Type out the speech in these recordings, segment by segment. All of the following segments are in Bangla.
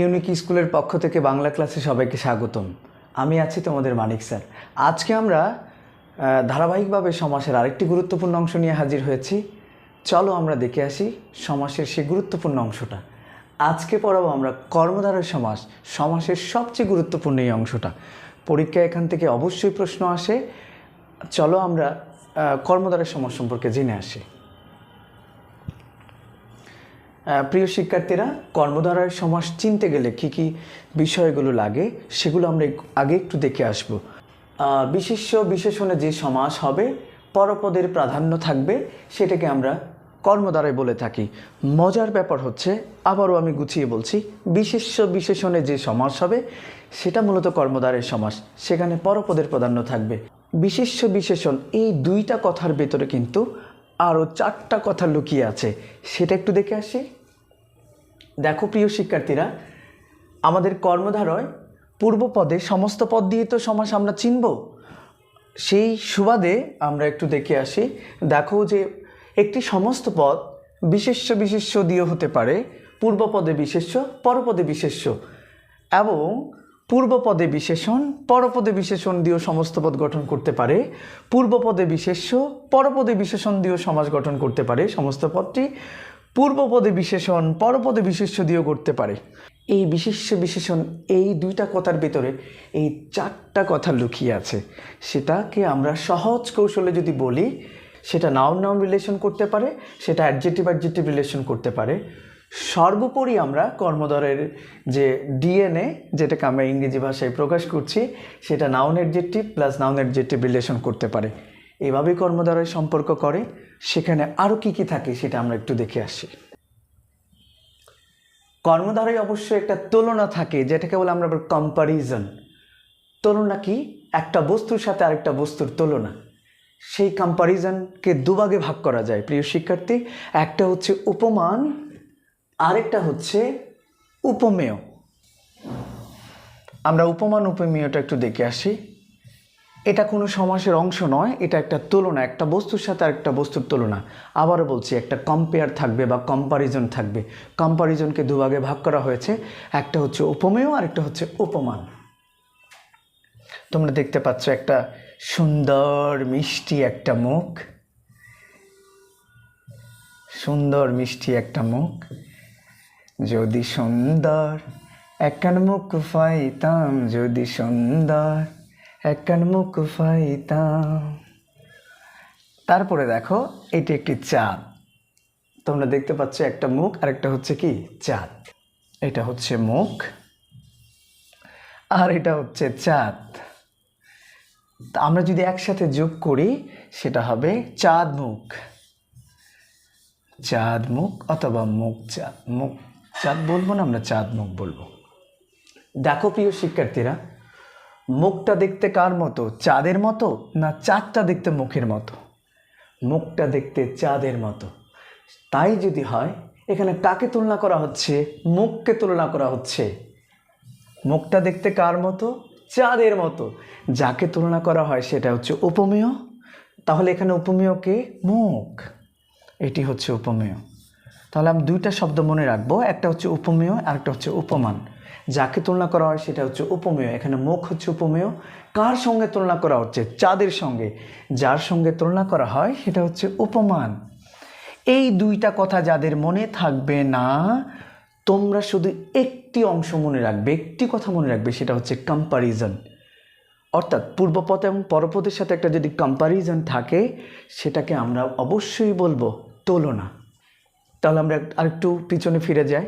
ইউনিক স্কুলের পক্ষ থেকে বাংলা ক্লাসে সবাইকে স্বাগতম। আমি আছি তোমাদের মানিক স্যার। আজকে আমরা ধারাবাহিকভাবে সমাসের আরেকটি গুরুত্বপূর্ণ অংশ নিয়ে হাজির হয়েছি। চলো আমরা দেখে আসি সমাসের সেই গুরুত্বপূর্ণ অংশটা। আজকে পড়াবো আমরা কর্মধারয় সমাস, সমাসের সবচেয়ে গুরুত্বপূর্ণ এই অংশটা। পরীক্ষায় এখান থেকে অবশ্যই প্রশ্ন আসে। চলো আমরা কর্মধারয় সমাস সম্পর্কে জেনে আসি। প্রিয় শিক্ষার্থীরা কর্মধারায় সমাস চিনতে গেলে কি কি বিষয়গুলো লাগে সেগুলো আমরা আগে একটু দেখে আসব। আহ, বিশেষ্য বিশেষণে যে সমাস হবে পরপদের প্রাধান্য থাকবে সেটাকে আমরা কর্মধারায় বলে থাকি। মজার ব্যাপার হচ্ছে আবারও আমি গুছিয়ে বলছি বিশেষ্য বিশেষণে যে সমাস হবে সেটা মূলত কর্মধারের সমাস সেখানে পরপদের প্রাধান্য থাকবে। বিশেষ্য বিশেষণ এই দুইটা কথার ভেতরে কিন্তু আরও চারটা কথা লুকিয়ে আছে। সেটা একটু দেখে আসি। দেখো প্রিয় শিক্ষার্থীরা, আমাদের কর্মধারয় পূর্বপদে সমস্ত পদ দিয়ে তো সমাস আমরা চিনব। সেই সুবাদে আমরা একটু দেখে আসি। দেখো যে একটি সমস্ত পদ বিশেষ্য বিশেষ্য দিয়ে হতে পারে। পূর্বপদে বিশেষ্য পরপদে বিশেষ্য। এবং পূর্বপদে বিশেষণ, পরপদে বিশেষণ দিয়েও সমস্ত পদ গঠন করতে পারে। পূর্বপদে বিশেষ্য, পরপদে বিশেষণ দিয়েও সমাজ গঠন করতে পারে সমস্ত পদটি। পূর্বপদে বিশেষণ, পরপদে বিশেষ্য দিয়েও করতে পারে। এই বিশেষ্য, বিশেষণ এই দুইটা কথার ভিতরে এই চারটা কথা লুকিয়ে আছে। সেটাকে আমরা সহজ কৌশলে যদি বলি, সেটা নাউন নাউন রিলেশন করতে পারে, সেটা অ্যাডজেক্টিভ অ্যাডজেক্টিভ রিলেশন করতে পারে। সর্বোপরি আমরা কর্মদরের যে ডিএনএ যেটাকে আমরা ইংরেজি ভাষায় প্রকাশ করছি, সেটা noun adjective plus noun adjective relation করতে পারে। এভাবেই কর্মদ্বারায় সম্পর্ক করে। সেখানে আরও কী কী থাকে সেটা আমরা একটু দেখে আসি। কর্মধারায় অবশ্যই একটা তুলনা থাকে, যেটাকে বলে আমরা কম্পারিজন তুলনা কি? একটা বস্তুর সাথে আরেকটা বস্তুর তুলনা। সেই কম্পারিজনকে দুভাগে ভাগ করা যায়, প্রিয় শিক্ষার্থী। একটা হচ্ছে উপমান আরেকটা হচ্ছে উপমেয়। আমরা উপমান উপমেয়টা একটু দেখে আসি। এটা কোনো সমাসের অংশ নয়, এটা একটা তুলনা, একটা বস্তুর সাথে আরেকটা বস্তুর তুলনা। আবারও বলছি, একটা কম্পেয়ার থাকবে বা কম্পারিজন থাকবে। কম্পারিজনকে দুভাগে ভাগ করা হয়েছে, একটা হচ্ছে উপমেয় আর একটা হচ্ছে উপমান। তোমরা দেখতে পাচ্ছ একটা সুন্দর, মিষ্টি একটা মুখ। সুন্দর, মিষ্টি একটা মুখ। যদি সুন্দর একখান মুখ পাইতাম। যদি সুন্দর একখান মুখ পাইতাম। তারপরে দেখো, এটি একটি চাঁদ। তোমরা দেখতে পাচ্ছ একটা মুখ আর একটা হচ্ছে কি? চাঁদ। এটা হচ্ছে মুখ, আর এটা হচ্ছে চাঁদ। আমরা যদি একসাথে যোগ করি, সেটা হবে চাঁদ মুখ। চাঁদ মুখ অথবা মুখ চাঁদ, মুখ চাঁদ বলব না, আমরা চাঁদ মুখ বলব। দেখো প্রিয় শিক্ষার্থীরা, মুখটা দেখতে কার মতো? চাঁদের মতো না চাঁদটা দেখতে মুখের মতো? মুখটা দেখতে চাঁদের মতো। তাই যদি হয়, এখানে কাকে তুলনা করা হচ্ছে? মুখকে তুলনা করা হচ্ছে। মুখটা দেখতে কার মতো? চাঁদের মতো। যাকে তুলনা করা হয় সেটা হচ্ছে উপমেয়। তাহলে এখানে উপমেয়কে মুখ। এটি হচ্ছে উপমেয়। তাহলে আমি দুইটা শব্দ মনে রাখব, একটা হচ্ছে উপমেয় আর একটা হচ্ছে উপমান। যাকে তুলনা করা হয় সেটা হচ্ছে উপমেয়। এখানে মুখ হচ্ছে উপমেয়। কার সঙ্গে তুলনা করা হচ্ছে? চাঁদের সঙ্গে। যার সঙ্গে তুলনা করা হয় সেটা হচ্ছে উপমান। এই দুইটা কথা যাদের মনে থাকবে না, তোমরা শুধু একটি অংশ মনে রাখবে, একটি কথা মনে রাখবে, সেটা হচ্ছে কম্পারিজন অর্থাৎ পূর্বপদ এবং পরপদের সাথে একটা যদি কম্পারিজন থাকে, সেটাকে আমরা অবশ্যই বলব তুলনা। তাহলে আমরা আরেকটু পিছনে ফিরে যাই।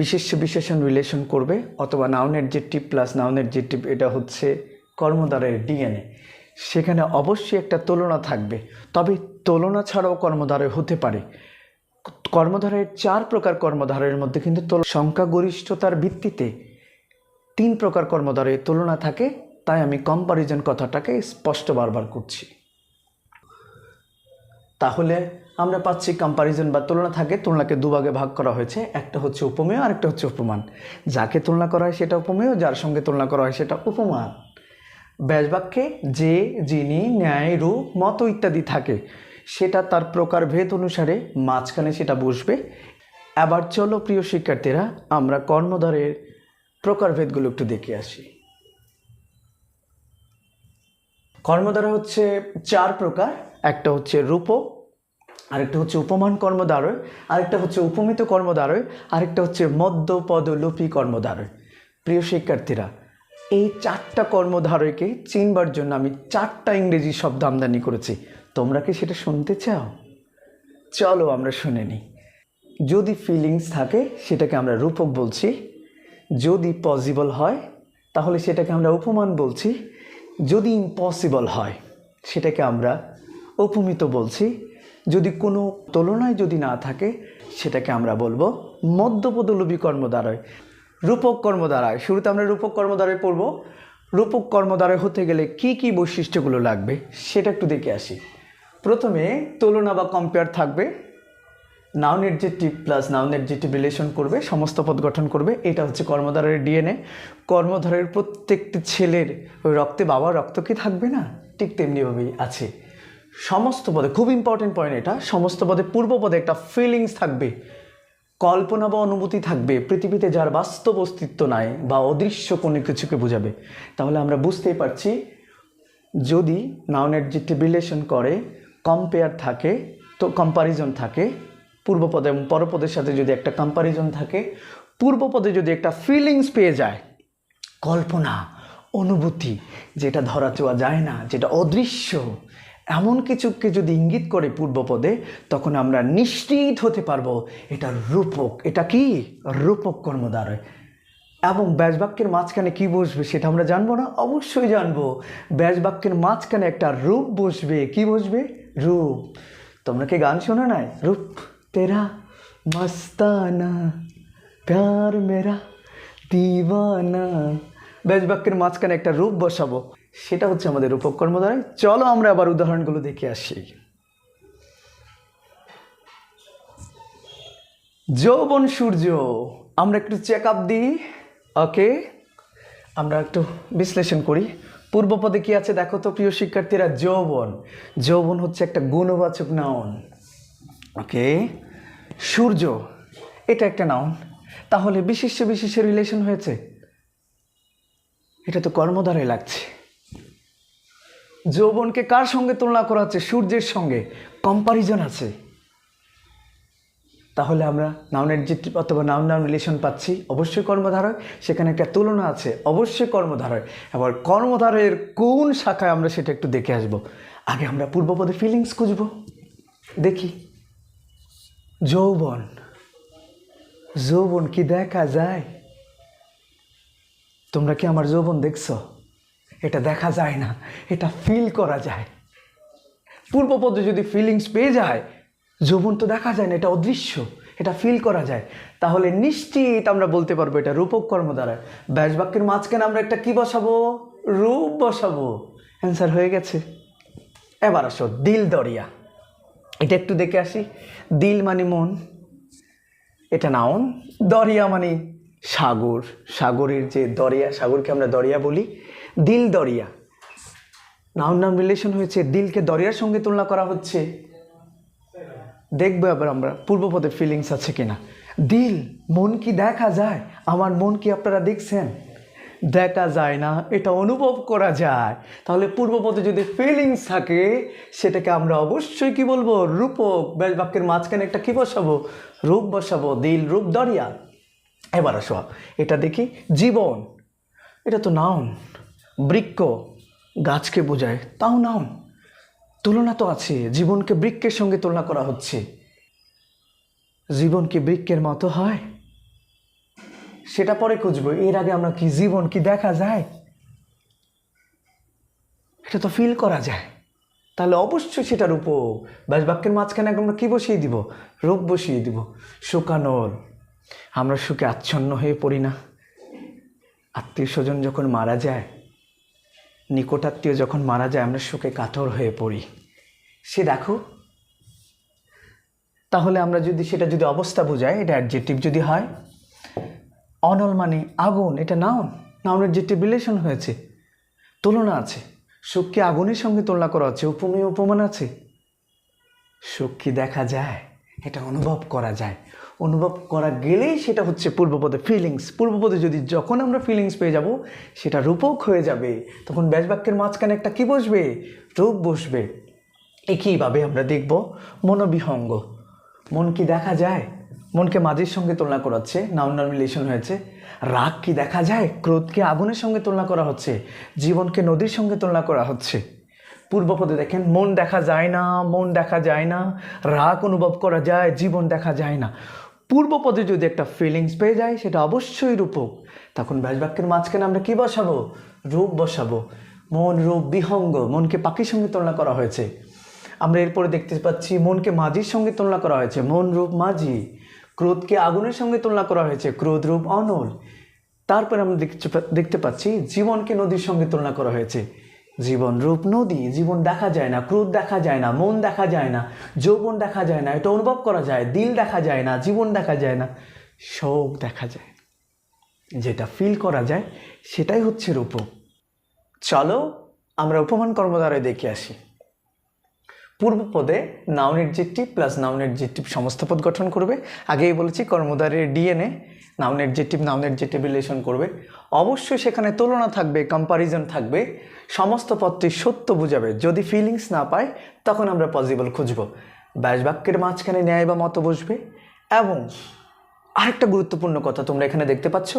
বিশেষ্য বিশেষণ রিলেশন করবে অথবা noun adjective plus noun adjective এটা হচ্ছে কর্মদ্বারের ডিএনএ সেখানে অবশ্যই একটা তুলনা থাকবে। তবে তুলনা ছাড়াও কর্মধারয় হতে পারে। কর্মধারের চার প্রকার কর্মধারের মধ্যে কিন্তু সংখ্যাগরিষ্ঠতার ভিত্তিতে তিন প্রকার কর্মধারে তুলনা থাকে। তাই আমি কম্পারিজন কথাটাকে স্পষ্ট বারবার করছি। তাহলে আমরা পাচ্ছি কম্পারিজন বা তুলনা থাকে, তুলনাকে দুভাগে ভাগ করা হয়েছে। একটা হচ্ছে উপমেয় আর একটা হচ্ছে উপমান। যাকে তুলনা করা হয় সেটা উপমেয়, যার সঙ্গে তুলনা করা হয় সেটা উপমান। ব্যাসবাক্যে যে, যিনি, ন্যায়, রূপ, মত ইত্যাদি থাকে, সেটা তার প্রকারভেদ অনুসারে মাঝখানে সেটা বসবে। এবার চলো প্রিয় শিক্ষার্থীরা, আমরা কর্মধারের প্রকারভেদগুলো একটু দেখে আসি। কর্মধারা হচ্ছে চার প্রকার একটা হচ্ছে রূপক আরেকটা হচ্ছে উপমান কর্মদ্বারয় আরেকটা হচ্ছে উপমিত কর্মদ্বারয় আরেকটা হচ্ছে মধ্যপদলোপী কর্মদ্বারয় প্রিয় শিক্ষার্থীরা, এই চারটা কর্মধারয়কে চিনবার জন্য আমি চারটা ইংরেজি শব্দ আমদানি করেছি। তোমরা কি সেটা শুনতে চাও? চলো আমরা শুনে নিই। যদি ফিলিংস থাকে, সেটাকে আমরা রূপক বলছি। যদি পসিবল হয়, তাহলে সেটাকে আমরা উপমান বলছি। যদি ইম্পসিবল হয়, সেটাকে আমরা উপমিত বলছি, যদি কোনো তুলনায় যদি না থাকে, সেটাকে আমরা বলব মধ্যপদলোভী কর্মদ্বারয় রূপক কর্মদ্বারায় শুরুতে আমরা রূপক কর্মদ্বারায় পড়ব। রূপক কর্মদ্বারায় হতে গেলে কি কি বৈশিষ্ট্যগুলো লাগবে, সেটা একটু দেখে আসি। প্রথমে তুলনা বা কম্পেয়ার থাকবে। Noun adjective plus noun adjective relation করবে, সমস্ত পদ গঠন করবে, এটা হচ্ছে কর্মধারের ডিএনএ কর্মধারের প্রত্যেকটি ছেলের রক্তে বাবার রক্ত কি থাকবে না? ঠিক তেমনিভাবেই আছে। সমস্ত পদে, খুব ইম্পর্টেন্ট পয়েন্ট এটা, সমস্ত পদে, পূর্ব পদে একটা ফিলিংস থাকবে, কল্পনা বা অনুভূতি থাকবে, পৃথিবীতে যার বাস্তব অস্তিত্ব নাই বা অদৃশ্য কোনো কিছুকে বোঝাবে। তাহলে আমরা বুঝতেই পারছি, যদি নাউন অ্যাডজেক্টিভ রিলেশন করে কম্পেয়ার থাকে, তো কম্পারিজন থাকে পূর্বপদে এবং পরপদের সাথে যদি একটা কম্পারিজন থাকে পূর্বপদে যদি একটা ফিলিংস পেয়ে যায়, কল্পনা, অনুভূতি, যেটা ধরা চোয়া যায় না, যেটা অদৃশ্য এমন কিছুকে যদি ইঙ্গিত করে পূর্বপদে, তখন আমরা নিশ্চিত হতে পারব এটা রূপক। এটা কি? রূপক কর্মদ্বারয় এবং ব্যাসবাক্যের মাঝখানে কি বসবে সেটা আমরা জানব না? অবশ্যই জানব। ব্যাসবাক্যের মাঝখানে একটা রূপ বসবে। কি বসবে? রূপ। তোমরা কি গান শোনো নাই? রূপ। তেরা মস্তানা, প্যার মেরা দিওয়ানা। ব্যাসবাক্যের মাঝখানে একটা রূপ বসাবো। সেটা হচ্ছে আমাদের রূপক কর্মধারায় চলো আমরা আবার উদাহরণগুলো দেখে আসি। যৌবন সূর্য, আমরা একটু চেক আপ দিই। ওকে আমরা একটু বিশ্লেষণ করি। পূর্বপদে কি আছে? দেখো তো প্রিয় শিক্ষার্থীরা, যৌবন। যৌবন হচ্ছে একটা গুণবাচক নাউন ওকে সূর্য, এটা একটা নাউন তাহলে বিশেষ্য বিশেষের রিলেশন হয়েছে? এটা তো কর্মধারায় লাগছে। যৌবনকে কার সঙ্গে তুলনা করা হচ্ছে? সূর্যের সঙ্গে। কম্পারিজন আছে। তাহলে আমরা নাউনের যে অথবা নাউন নাউন রিলেশন পাচ্ছি। অবশ্যই কর্মধারয়। সেখানে একটা তুলনা আছে। অবশ্যই কর্মধারয়। এবার কর্মধারয়ের কোন শাখায় আমরা সেটা একটু দেখে আসব। আগে আমরা পূর্বপদে ফিলিংস খুঁজব। দেখি। যৌবন। যৌবন কি দেখা যায়? তোমরা কি আমার যৌবন দেখছ? এটা দেখা যায় না, এটা ফিল করা যায়। পূর্বপদে যদি ফিলিংস পেয়ে যায়, যৌবন তো দেখা যায় না, এটা অদৃশ্য, এটা ফিল করা যায়। তাহলে নিশ্চিত আমরা বলতে পারব এটা রূপক কর্ম দ্বারা। ব্যাসবাক্যের মাঝখানে আমরা একটা কি বসাবো? রূপ বসাবো। অ্যান্সার হয়ে গেছে। এবার আসো, দিল দরিয়া। এটা একটু দেখে আসি। দিল মানে মন, এটা নাউন। দরিয়া মানে সাগর। সাগরের যে দরিয়া, সাগরকে আমরা দরিয়া বলি। দিল দরিয়া। নাউন নাম রিলেশন হয়েছে দিলকে দরিয়ার সঙ্গে তুলনা করা হচ্ছে। দেখব এবার আমরা পূর্বপদে ফিলিংস আছে কিনা। দিল, মন কি দেখা যায়? আমার মন কি আপনারা দেখছেন? দেখা যায় না, এটা অনুভব করা যায়। তাহলে পূর্বপদে যদি ফিলিংস থাকে, সেটাকে আমরা অবশ্যই কি বলব? রূপক। ব্যাস, বাক্যের মাঝখানে একটা কি বসাবো? রূপ বসাবো, দিল, রূপ, দরিয়া। এবার আসো, এটা দেখি, জীবন। এটা তো নাউন বৃক্ষ গাছকে বোঝায়, তাও নাউন তুলনা তো আছে, জীবনকে বৃক্ষের সঙ্গে তুলনা করা হচ্ছে। জীবন কি বৃক্ষের মতো হয়? সেটা পরে খুঁজবো, এর আগে আমরা কি জীবন কি দেখা যায়? এটা তো ফিল করা যায়। তাহলে অবশ্যই সেটার উপর ব্যাস বাক্যের মাঝখানে আমরা কি বসিয়ে দিব? রূপ বসিয়ে দিব। শুকানোর আমরা সুখে আচ্ছন্ন হয়ে পড়ি না। আত্মীয় স্বজন যখন মারা যায় নিকটাত্মীয় যখন মারা যায়, আমরা সুখে কাতর হয়ে পড়ি। সে দেখো, তাহলে আমরা যদি সেটা যদি অবস্থা বোঝায় এটা অ্যাডজেক্টিভ যদি হয়, অনল মানে আগুন, এটা নাউন নাউনের যেটি রিলেশন হয়েছে, তুলনা আছে। সুখকে আগুনের সঙ্গে তুলনা করা হচ্ছে, উপমেয় উপমান আছে। সুখ কি দেখা যায়? এটা অনুভব করা যায়। অনুভব করা গেলেই সেটা হচ্ছে পূর্বপদে ফিলিংস পূর্বপদে যদি যখন আমরা ফিলিংস পেয়ে যাব, সেটা রূপক হয়ে যাবে। তখন ব্যাস বাক্যের মাঝখানে একটা কী বসবে? রূপ বসবে। একইভাবে আমরা দেখব মনোবিহঙ্গ। মন কি দেখা যায়? মনকে মাঝির সঙ্গে তুলনা করাচ্ছে নাউন রিলেশন হয়েছে। রাগ কি দেখা যায়? ক্রোধকে আগুনের সঙ্গে তুলনা করা হচ্ছে। জীবনকে নদীর সঙ্গে তুলনা করা হচ্ছে। পূর্বপদে দেখেন, মন দেখা যায় না, মন দেখা যায় না। রাগ অনুভব করা যায়, জীবন দেখা যায় না। পূর্বপদে যদি একটা ফিলিংস পেয়ে যায়, সেটা অবশ্যই রূপক। তখন ব্যাসবাক্যের মাঝখানে আমরা কী বসাবো? রূপ বসাবো। মন রূপ বিহঙ্গ, মনকে পাখির সঙ্গে তুলনা করা হয়েছে। আমরা এরপরে দেখতে পাচ্ছি, মনকে মাঝির সঙ্গে তুলনা করা হয়েছে। মন রূপ মাঝি, ক্রোধকে আগুনের সঙ্গে তুলনা করা হয়েছে। ক্রোধ রূপ অনল। তারপরে আমরা দেখতে পাচ্ছি, জীবনকে নদীর সঙ্গে তুলনা করা হয়েছে। জীবন রূপ নদী, জীবন দেখা যায় না, ক্রোধ দেখা যায় না, মন দেখা যায় না, যৌবন দেখা যায় না, এটা অনুভব করা যায়, দিল দেখা যায় না, জীবন দেখা যায় না, সব দেখা যায়। যেটা ফিল করা যায়, সেটাই হচ্ছে রূপ চলো, আমরা উপমান কর্মদ্বারায় দেখে আসি। পূর্বপদে noun adjective plus noun adjective সমস্ত পদ গঠন করবে। আগেই বলেছি কর্মদারের DNA noun adjective noun adjective relation করবে। অবশ্যই সেখানে তুলনা থাকবে কম্পারিজন থাকবে। সমস্ত পদটি সত্য বুঝাবে। যদি ফিলিংস না পায়, তখন আমরা পজিবল খুঁজব। ব্যাস বাক্যের মাঝখানে ন্যায় বা মতো বসবে এবং আরেকটা গুরুত্বপূর্ণ কথা তোমরা এখানে দেখতে পাচ্ছ।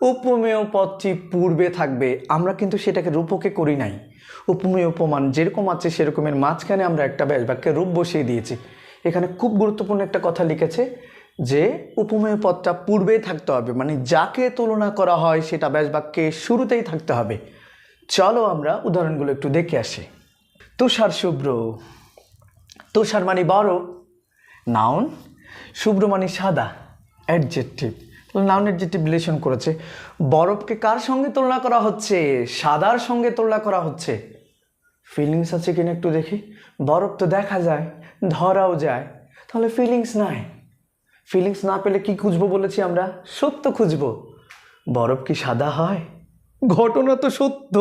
উপমেয় পদটি পূর্বে থাকবে, আমরা কিন্তু সেটাকে রূপকে করি নাই। উপমেয় উপমান যেরকম আছে সেরকমের মাঝখানে আমরা একটা ব্যাস বাক্যের রূপ বসিয়ে দিয়েছি। এখানে খুব গুরুত্বপূর্ণ একটা কথা লিখেছে যে উপমেয় পদটা পূর্বেই থাকতে হবে মানে যাকে তুলনা করা হয় সেটা ব্যাস বাক্যে শুরুতেই থাকতে হবে। চলো আমরা উদাহরণগুলো একটু দেখে আসি। তুষার শুভ্র, তুষার মানে বরফ নাউন। শুভ্র মানে সাদা। অ্যাডজেক্টিভ তাহলে নাউন অ্যাডজেক্টিভ রিলেশন করেছে। বরফকে কার সঙ্গে তুলনা করা হচ্ছে? সাদার সঙ্গে তুলনা করা হচ্ছে। ফিলিংস আছে কিনা একটু দেখি। বরফ তো দেখা যায়, ধরাও যায়। তাহলে ফিলিংস নাই। ফিলিংস না পেলে কি খুঁজবো বলেছি আমরা? সত্য খুঁজবো। বরফ কি সাদা হয়? ঘটনা তো সত্য।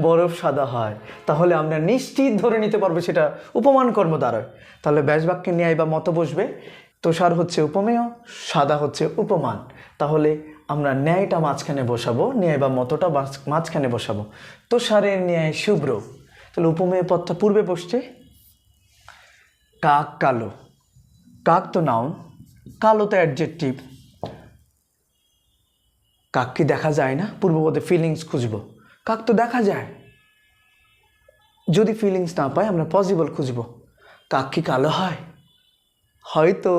বরফ সাদা হয়। তাহলে আমরা নিশ্চিত ধরে নিতে পারব সেটা উপমান কর্ম দ্বারায় তাহলে ব্যাসবাক্যে ন্যায় বা মত বসবে তুষার হচ্ছে উপমেয়, সাদা হচ্ছে উপমান। তাহলে আমরা ন্যায়টা মাঝখানে বসাবো, ন্যায় বা মতটা মাঝ- মাঝখানে বসাবো। তুষারের ন্যায় শুভ্র। তাহলে উপমেয় পদটা পূর্বে বসছে। কাক কালো। কাক তো নাউন কালো তো অ্যাডজেক্টিভ কাক কি দেখা যায় না? পূর্বপদে ফিলিংস খুঁজবো। কাক তো দেখা যায়। যদি ফিলিংস না পাই, আমরা পসিবল খুঁজবো। কাক কি কালো হয়? হয়তো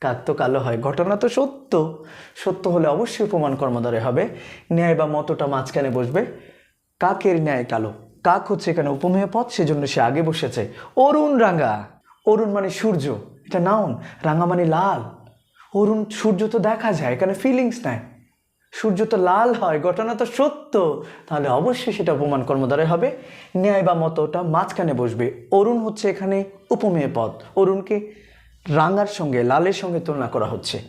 কাক তো কালো হয়। ঘটনা তো সত্য। সত্য হলে অবশ্যই প্রমাণ কর্মধারে হবে। ন্যায় বা মতটা মাঝখানে বসবে। কাকের ন্যায় কালো। কাক হচ্ছে এখানে উপমেয় পথ সেজন্য সে আগে বসেছে। অরুণ রাঙা। অরুণ মানে সূর্য। এটা নাউন রাঙা মানে লাল। অরুণ, সূর্য তো দেখা যায়, এখানে ফিলিংস নাই। সূর্য তো লাল হয়, ঘটনা তো সত্য। তাহলে অবশ্যই সেটা উপমান কর্মধারে হবে। ন্যায় বা মতটা মাঝখানে বসবে। অরুণ হচ্ছে এখানে উপমেয় পদ অরুণকে রাঙার সঙ্গে, লালের সঙ্গে তুলনা করা হচ্ছে।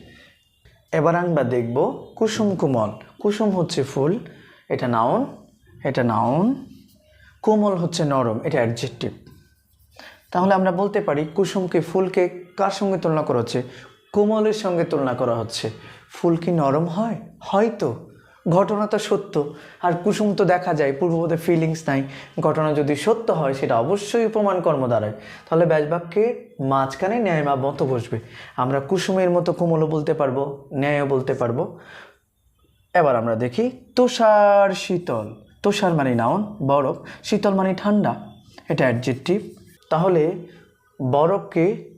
এবার আমরা দেখব কুসুম কোমল। কুসুম হচ্ছে ফুল, এটা নাউন এটা নাউন। কোমল হচ্ছে নরম, এটা অ্যাডজেক্টিভ তাহলে আমরা বলতে পারি কুসুমকে ফুলকে কার সঙ্গে তুলনা করা হচ্ছে? কোমলের সঙ্গে তুলনা করা হচ্ছে। ফুল কি নরম হয়? হয়তো। ঘটনা তো সত্য। আর কুসুম তো দেখা যায় পূর্বপদে ফিলিংস নাই। ঘটনা যদি সত্য হয়, সেটা অবশ্যই উপমান কর্ম দাঁড়ায় তাহলে ব্যাসবাক্যে মাঝখানে ন্যায় বা মতো বসবে। আমরা কুসুমের মতো কোমলও বলতে পারব, ন্যায়ও বলতে পারব। এবার আমরা দেখি, তুষার শীতল। তুষার মানে নাউন, বরফ। শীতল মানে ঠান্ডা। এটা অ্যাডজেক্টিভ তাহলে বরফকে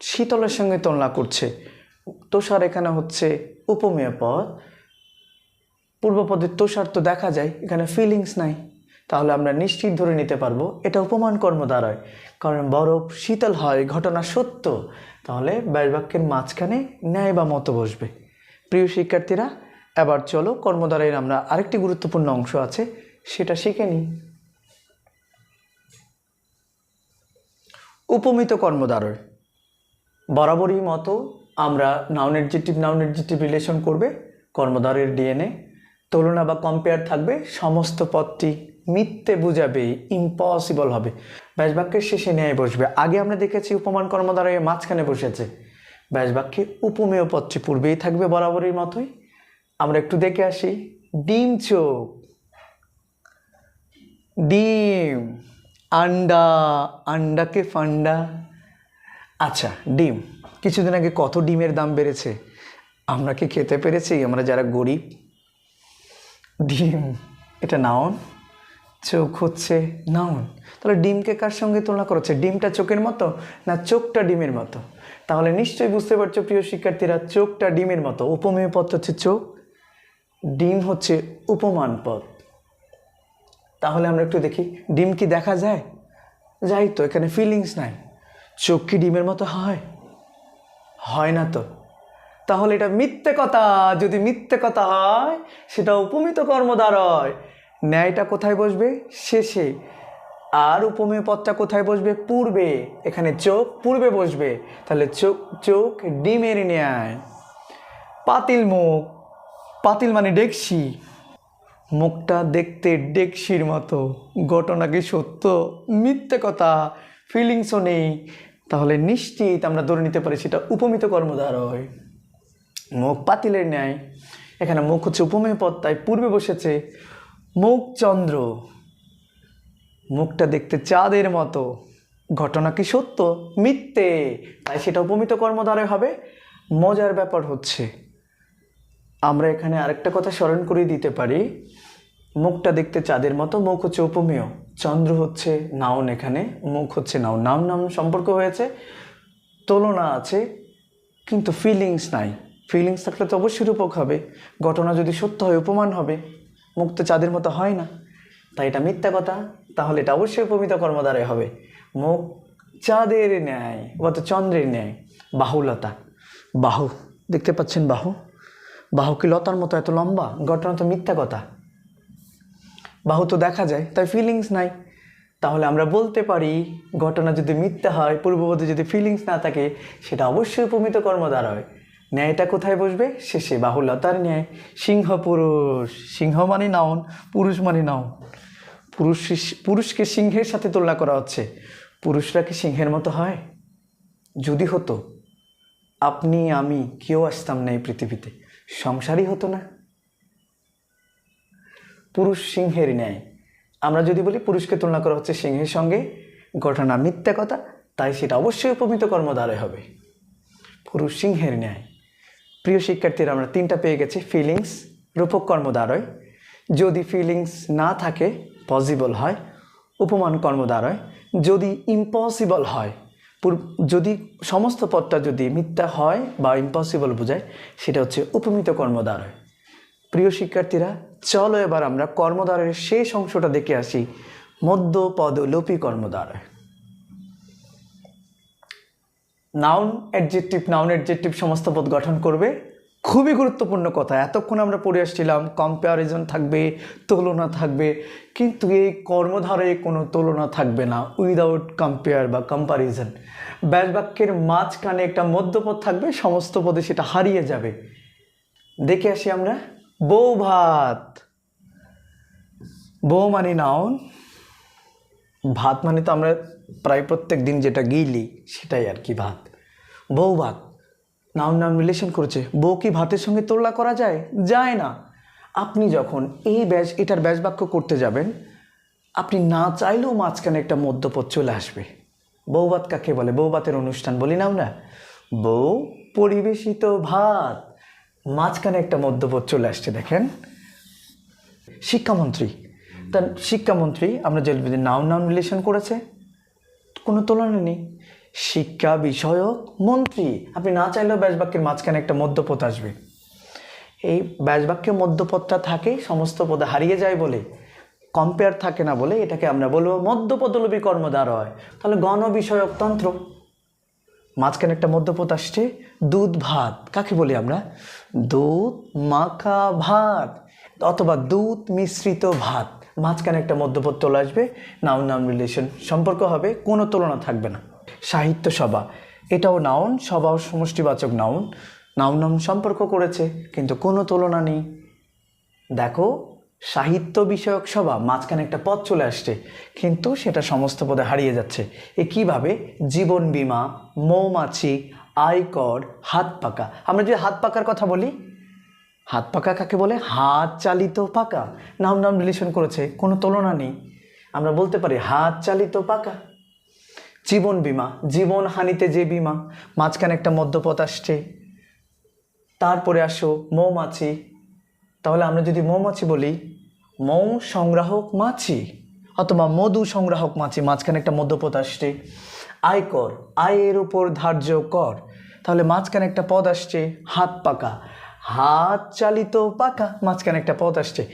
শীতলের সঙ্গে তুলনা করছে। তুষার এখানে হচ্ছে উপমেয় পদ। পূর্বপদের তুষার তো দেখা যায়, এখানে ফিলিংস নাই। তাহলে আমরা নিশ্চিত ধরে নিতে পারব, এটা উপমান কর্ম দ্বারায় কারণ বরফ শীতল হয়, ঘটনা সত্য। তাহলে ব্যাসবাক্যের মাঝখানে ন্যায় বা মতো বসবে। প্রিয় শিক্ষার্থীরা, এবার চলো কর্মদ্বারায় আমরা আরেকটি গুরুত্বপূর্ণ অংশ আছে, সেটা শিখে নিই। উপমিত কর্মদ্বারয়। বরাবরই মতো আমরা noun adjective noun adjective relation করবে কর্মধারের ডিএনএ তুলনা বা কম্পেয়ার থাকবে, সমস্ত পথটি মিথ্যে বুঝাবে ইম্পসিবল হবে। ব্যাস বাক্যের শেষে ন্যায় বসবে। আগে আমরা দেখেছি উপমান কর্মধারয় মাঝখানে বসেছে। ব্যাস বাক্যে উপমেয় পথটি পূর্বেই থাকবে বরাবরের মতোই। আমরা একটু দেখে আসি। ডিম চোখ। ডিম। আন্ডা। আন্ডাকে ফান্ডা। আচ্ছা ডিম। কিছুদিন আগে কত ডিমের দাম বেড়েছে? আমরা কি খেতে পেরেছি? আমরা যারা গরিব ডিম। এটা নাউন চোখ হচ্ছে নাউন তাহলে ডিমকে কার সঙ্গে তুলনা করেছে ডিমটা চোখের মতো না চোখটা ডিমের মতো? তাহলে নিশ্চয়ই বুঝতে পারছ প্রিয় শিক্ষার্থীরা, চোখটা ডিমের মতো। উপমেয় পদ হচ্ছে চোখ, ডিম হচ্ছে উপমান পদ। তাহলে আমরা একটু দেখি, ডিম কি দেখা যায়? যাই তো, এখানে ফিলিংস নাই। চোখ কি ডিমের মতো হয়? হয় না তো। তাহলে এটা মিথ্যে কথা। যদি মিথ্যে কথা হয়, সেটা উপমিত কর্মদ্বার হয় ন্যায়টা কোথায় বসবে? শেষে। আর উপমেয় পদটা কোথায় বসবে? পূর্বে। এখানে চোখ পূর্বে বসবে। তাহলে চোখ চোখ ডিমের ন্যায়। পাতিল মুখ। পাতিল মানে ডেকসি। মুখটা দেখতে ডেকসির মতো। ঘটনা কি সত্য? মিথ্যে কথা। ফিলিংসও নেই। তাহলে নিশ্চিত আমরা ধরে নিতে পারি সেটা উপমিত কর্মধার হয় মুখ পাতিলের ন্যায়। এখানে মুখ হচ্ছে উপমেয় পদ, তাই পূর্বে বসেছে মুখ চন্দ্র মুখটা দেখতে চাঁদের মতো। ঘটনা কি সত্য? মিথ্যে। তাই সেটা উপমিত কর্মধারে হবে। মজার ব্যাপার হচ্ছে, আমরা এখানে আরেকটা কথা স্মরণ করিয়ে দিতে পারি। মুখটা দেখতে চাঁদের মতো, মুখ হচ্ছে উপমেয়। চন্দ্র হচ্ছে নাউন এখানে, মুখ হচ্ছে নাউন। নাম নাম সম্পর্ক হয়েছে, তুলনা আছে, কিন্তু ফিলিংস নাই। ফিলিংস থাকলে তো অবশ্যই রূপক হবে। ঘটনা যদি সত্য হয় উপমান হবে। মুখ তো চাঁদের মতো হয় না। তাই এটা মিথ্যা কথা, তাহলে এটা অবশ্যই উপমিত কর্মদ্বারে হবে। মুখ চাঁদের ন্যায় অত চন্দ্রের ন্যায়। বাহুলতা। বাহু, দেখতে পাচ্ছেন বাহু? বাহু কি লতার মতো এত লম্বা? ঘটনা তো মিথ্যা কথা। বাহু তো দেখা যায়, তাই ফিলিংস নাই। তাহলে আমরা বলতে পারি, ঘটনা যদি মিথ্যা হয়, পূর্ববর্তী যদি ফিলিংস না থাকে, সেটা অবশ্যই উপমিত কর্মদ্বার হয় ন্যায়টা কোথায় বসবে? শেষে বাহুলতার ন্যায়। সিংহ পুরুষ। সিংহ মানে নাউন পুরুষ মানে নাউন পুরুষ পুরুষকে সিংহের সাথে তুলনা করা হচ্ছে। পুরুষরা কি সিংহের মতো হয়? যদি হতো, আপনি, আমি কেউ আসতাম না এই পৃথিবীতে। সংসারই হতো না। পুরুষ সিংহের ন্যায়। আমরা যদি বলি পুরুষকে তুলনা করা হচ্ছে সিংহের সঙ্গে, ঘটনা মিথ্যা কথা, তাই সেটা অবশ্যই উপমিত কর্মদ্বারে হবে। পুরুষ সিংহের ন্যায়। প্রিয় শিক্ষার্থীরা, আমরা তিনটা পেয়ে গেছি ফিলিংস রূপক কর্মদ্বারয়। যদি ফিলিংস না থাকে পসিবল হয়, উপমান কর্মদ্বারয়। যদি ইম্পসিবল হয় যদি সমস্ত পদটা যদি মিথ্যা হয় বা ইম্পসিবল বোঝায়, সেটা হচ্ছে উপমিত কর্মদ্বারয়। প্রিয় শিক্ষার্থীরা, চলো এবার আমরা কর্মদ্বারের শেষ অংশটা দেখে আসি মধ্য পদ লোপী কর্মদ্বারয়। নাউন অ্যাডজেক্টিভ নাউন অ্যাডজেক্টিভ সমস্ত পদ গঠন করবে। খুবই গুরুত্বপূর্ণ কথা। এতক্ষণ আমরা পড়ে আসছিলাম কম্প্যারিজন থাকবে, তুলনা থাকবে, কিন্তু এই কর্মধারে কোনো তুলনা থাকবে না উইদাউট কম্পেয়ার বা কম্পারিজন ব্যাস বাক্যের মাঝখানে একটা মধ্যপদ থাকবে, সমস্ত পদে সেটা হারিয়ে যাবে। দেখে আসি আমরা। বউ ভাত বউ মানে নাউন ভাত মানে তো আমরা প্রায় প্রত্যেক দিন যেটা গিলি, সেটাই আর কি ভাত। বউ ভাত। নাম নাম রিলেশন করেছে। বউ কি ভাতের সঙ্গে তুলনা করা যায়? যায় না। আপনি যখন এই ব্যাস, এটার ব্যাস বাক্য করতে যাবেন, আপনি না চাইলেও মাঝখানে একটা মধ্যপদ চলে আসবে। বৌভাত কাকে বলে? বৌভাতের অনুষ্ঠান বলি না আমরা? বউ পরিবেশিত ভাত। মাঝখানে একটা মধ্যপদ চলে আসছে, দেখেন। শিক্ষামন্ত্রী। তার শিক্ষামন্ত্রী, আমরা যে নাউন নাউন রিলেশন করেছে কোনো তুলনা নেই। শিক্ষা বিষয়ক, মন্ত্রী। আপনি না চাইলেও ব্যাসবাক্যের মাঝখানে একটা মধ্যপথ আসবে। এই ব্যাসবাক্যের মধ্যপথটা থাকে সমস্ত পদে হারিয়ে যায় বলে। কম্পেয়ার থাকে না বলে এটাকে আমরা বলব মধ্যপদলোপী কর্মদ্বার হয়। তাহলে গণ বিষয়ক তন্ত্র। মাঝখানে একটা মধ্যপথ আসছে, দুধ ভাত। কাকে বলি আমরা? দুধ, মাখা ভাত। অথবা দুধ মিশ্রিত ভাত। মাঝখানে একটা মধ্যপথ চলে আসবে নাউন নাউন রিলেশন সম্পর্ক হবে, কোনো তুলনা থাকবে না। সাহিত্য সভা, এটাও নাউন সভাও সমষ্টিবাচক নাউন নাউন নাউন সম্পর্ক করেছে, কিন্তু কোনো তুলনা নেই। দেখো, সাহিত্য বিষয়ক সভা, মাঝখানে একটা পথ চলে আসছে, কিন্তু সেটা সমস্ত পদে হারিয়ে যাচ্ছে। এ কীভাবে? জীবন বীমা, মৌমাছি, আয়কর, হাত পাকা। আমরা যদি হাত পাকার কথা বলি হাত পাকা কাকে বলে? হাত চালিত পাকা। নাম নাম রিলেশন করেছে, কোনো তুলনা নেই। আমরা বলতে পারি হাত চালিত পাকা। জীবন বিমা, জীবন হানিতে যে বিমা, মাঝখানে একটা মদ্যপথ আসছে। তারপরে আসো মৌমাছি। তাহলে আমরা যদি মৌমাছি বলি, মৌ সংগ্রাহক মাছি অথবা মধু সংগ্রাহক মাছি, মাঝখানে একটা মধ্যপথ আসছে। আয় কর, আয়ের উপর ধার্য কর। তাহলে মাঝখানে একটা পদ আসছে, হাত পাকা। হাত চালিত পাকা মাঝখানে একটা পদ আসছে।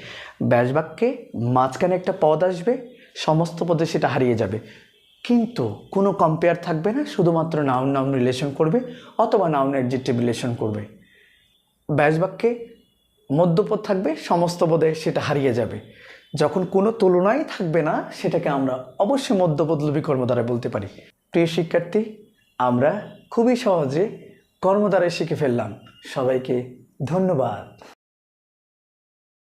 ব্যাস বাক্যে মাঝখানে একটা পদ আসবে, সমস্ত পদে সেটা হারিয়ে যাবে। কিন্তু কোনো কম্পেয়ার থাকবে না, শুধুমাত্র নাউন নাউন রিলেশন করবে, অথবা নাউন অ্যাডজেক্টিভ রিলেশন করবে। ব্যাস বাক্যে মধ্যপদ থাকবে, সমস্ত পদে সেটা হারিয়ে যাবে। যখন কোনো তুলনাই থাকবে না, সেটাকে আমরা অবশ্যই মধ্যপদ লোভী কর্মদ্বারায় বলতে পারি। প্রিয় শিক্ষার্থী, আমরা খুবই সহজে কর্মদ্বারায় শিখে ফেললাম। সবাইকে ধন্যবাদ।